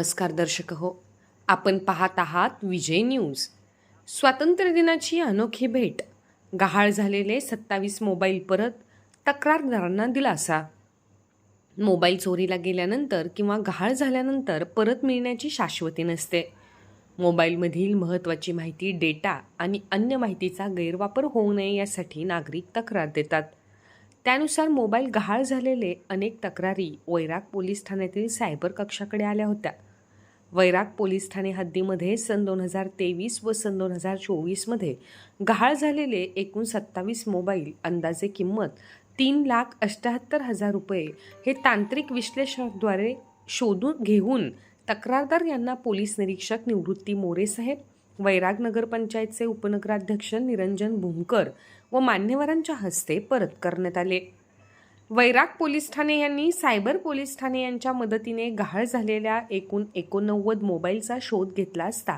नमस्कार दर्शक हो. आपण पाहत आहात विजय न्यूज. स्वातंत्र्यदिनाची अनोखी भेट. गहाळ झालेले सत्तावीस मोबाईल परत तक्रारदारांना दिलासा. मोबाईल चोरीला गेल्यानंतर किंवा गहाळ झाल्यानंतर परत मिळण्याची शाश्वती नसते. मोबाईलमधील महत्त्वाची माहिती डेटा आणि अन्य माहितीचा गैरवापर होऊ नये यासाठी नागरिक तक्रार देतात. त्यानुसार मोबाईल गहाळ झालेले अनेक तक्रारी वैराग पोलीस ठाण्यातील सायबर कक्षाकडे आल्या होत्या. वैराग पोलीस ठाणे हद्दीमध्ये सन दोन हजार तेवीस व सन दोन हजार चोवीसमध्ये गहाळ झालेले एकूण सत्तावीस मोबाईल अंदाजे किंमत तीन लाख अष्ट्याहत्तर हजार रुपये हे तांत्रिक विश्लेषणाद्वारे शोधून घेऊन तक्रारदार यांना पोलीस निरीक्षक निवृत्ती मोरे साहेब वैराग नगरपंचायतचे उपनगराध्यक्ष निरंजन भूमकर व मान्यवरांच्या हस्ते परत करण्यात आले. वैराग पोलीस ठाणे यांनी सायबर पोलीस ठाणे यांच्या मदतीने गहाळ झालेल्या एकूण एकोणनव्वद मोबाईलचा शोध घेतला असता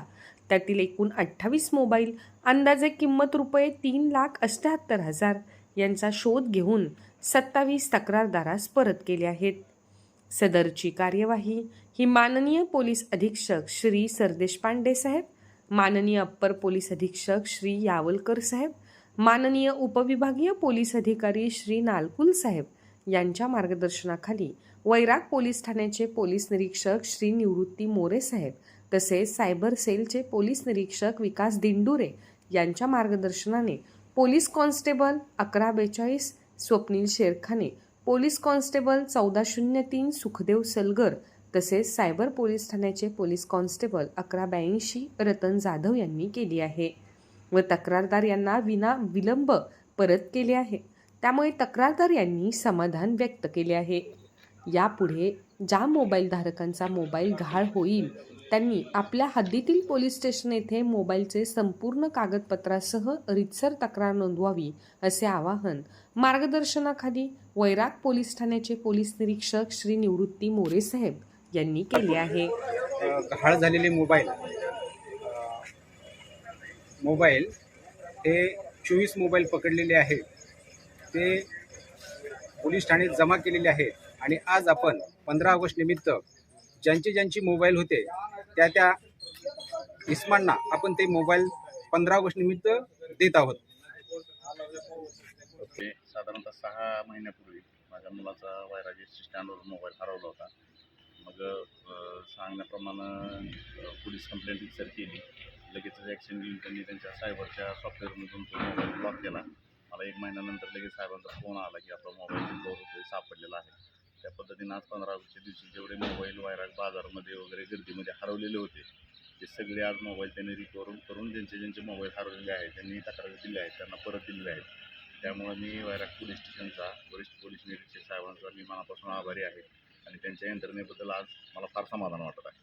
त्यातील एकूण अठ्ठावीस मोबाईल अंदाजे किंमत रुपये तीन लाख अष्ट्याहत्तर हजार यांचा शोध घेऊन सत्तावीस तक्रारदारास परत केले आहेत. सदरची कार्यवाही ही माननीय पोलीस अधीक्षक श्री सरदेश पांडे साहेब माननीय अप्पर पोलीस अधीक्षक श्री यावलकर साहेब माननीय उपविभागीय पोलीस अधिकारी श्री नालकुल साहेब यांच्या मार्गदर्शनाखाली वैराग पोलीस ठाण्याचे पोलीस निरीक्षक श्री निवृत्ती मोरे साहेब तसेच सायबर सेलचे पोलीस निरीक्षक विकास दिंडुरे यांच्या मार्गदर्शनाने पोलीस कॉन्स्टेबल अकरा बेचाळीस स्वप्नील शेरखाने पोलीस कॉन्स्टेबल चौदा शून्य तीन सुखदेव सलगर तसेच सायबर पोलीस ठाण्याचे पोलीस कॉन्स्टेबल अकरा ब्याऐंशी रतन जाधव यांनी केली आहे व तक्रारदार यांना विना विलंब परत केले आहे. त्यामुळे तक्रारदार यांनी समाधान व्यक्त केले आहे. यापुढे ज्या मोबाईल धारकांचा मोबाईल गहाळ होईल त्यांनी आपल्या हद्दीतील पोलीस स्टेशन येथे मोबाईलचे संपूर्ण कागदपत्रासह रितसर तक्रार नोंदवावी असे आवाहन मार्गदर्शनाखाली वैराग पोलीस ठाण्याचे पोलीस निरीक्षक श्री निवृत्ती मोरे साहेब यांनी केले आहे. गहाळ झालेले मोबाईल. मोबाईल हे चोवीस मोबाईल पकडलेले आहेत. ते पोलीस ठाण्यात जमा केलेले आहेत. आणि आज आपण पंधरा ऑगस्ट निमित्त ज्यांचे ज्यांचे मोबाईल होते त्या त्या इस्मांना आपण ते मोबाईल पंधरा ऑगस्ट निमित्त देत आहोत. साधारणतः सहा महिन्यापूर्वी माझ्या मुलाचा वैराज स्टँडवर मोबाईल हरवला होता. मग सांगण्याप्रमाणे पोलीस कंप्लेंट विचार केली. लगेचच ॲक्शन घेऊन त्यांनी त्यांच्या सायबरच्या सॉफ्टवेअरमधून तो मोबाईल ब्लॉक केला. मला एक महिन्यानंतर लगेच साहेबांचा फोन आला की आपला मोबाईल दोन रुपये सापडलेला आहे. त्या पद्धतीनं आज पंधरा ऑगस्टच्या दिवशी जेवढे मोबाईल वायराग बाजारामध्ये वगैरे गर्दीमध्ये हरवलेले होते ते सगळे आज मोबाईल त्यांनी रिकवर करून ज्यांचे ज्यांचे मोबाईल हरवलेले आहेत त्यांनी तक्रारी दिल्या आहेत त्यांना परत दिलेले आहेत. त्यामुळे मी वायराग पोलीस स्टेशनचा वरिष्ठ पोलीस निरीक्षक साहेबांचा मी मनापासून आभारी आहे. आणि त्यांच्या यंत्रणेबद्दल आज मला फार समाधान वाटत आहे.